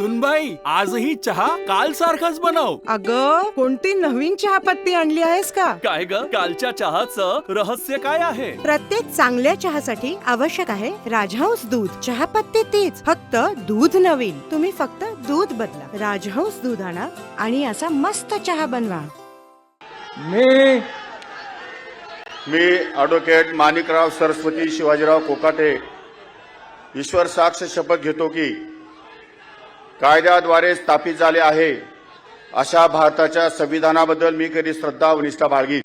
सुनबाई आजही चहा काल सारखाच बनव. अग कोणती नवीन चहापत्ती आणली आहेस का? काय ग? कालच्या चहाचं रहस्य काय आहे? प्रत्येक चांगल्या चहासाठी आवश्यक आहे राजहंस दूध. चहापत्ती तीच फक्त दूध नवीन. तुम्ही फक्त दूध बदला. राजहंस दूध आणा आणि असा मस्त चहा बनवा. मी मी ॲडव्होकेट माणिकराव सरस्वती शिवाजीराव कोकाटे. ईश्वर साक्ष शपथ घेतो की कायद्याद्वारे स्थापित झाले आहे. अशा भारताच्या संविधानाबद्दल मी कधी श्रद्धा व निष्ठा बाळगीन.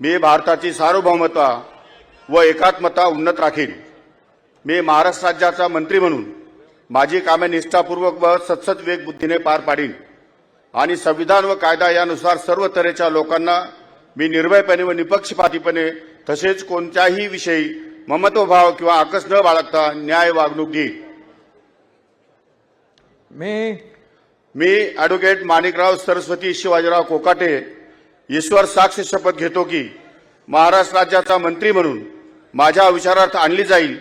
मी भारताची सार्वभौमता व एकात्मता उन्नत राखीन. मी महाराष्ट्र राज्याचा मंत्री म्हणून माझी कामे निष्ठापूर्वक व सत्सत वेगबुद्धीने पार पाडीन. आणि संविधान व कायदा यानुसार सर्व तऱ्हेच्या लोकांना मी निर्भयपणे व निपक्षपातीपणे तसेच कोणत्याही विषयी ममत्वभाव किंवा आकस न बाळगता न्याय वागणूक देईन. मी मी ॲडव्होकेट माणिकराव सरस्वती शिवाजीराव कोकाटे ईश्वर साक्ष शपथ घेतो की महाराष्ट्र राज्याचा मंत्री म्हणून माझ्या विचारार्थ आणली जाईल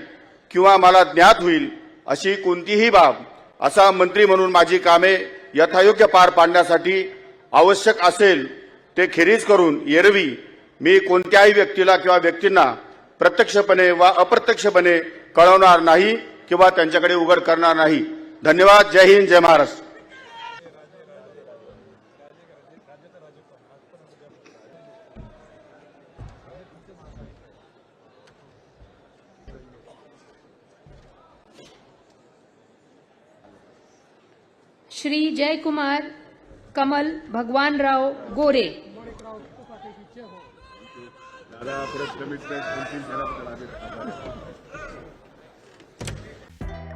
किंवा मला ज्ञात होईल अशी कोणतीही बाब असा मंत्री म्हणून माझी कामे यथायोग्य पार पाडण्यासाठी आवश्यक असेल ते खेरीज करून एरवी मी कोणत्याही व्यक्तीला किंवा व्यक्तींना प्रत्यक्षपणे वा अप्रत्यक्षपणे कळवणार नाही किंवा त्यांच्याकडे उघड करणार नाही. धन्यवाद जय हिंद जय महाराष्ट्र। श्री जयकुमार कमल भगवानराव गोरे।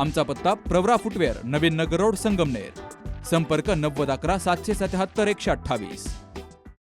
आमचा पत्ता प्रवरा फुटवेअर नवीन नगर रोड संगमनेर. संपर्क नव्वद अकरा सातशे सत्याहत्तर एकशे अठ्ठावीस.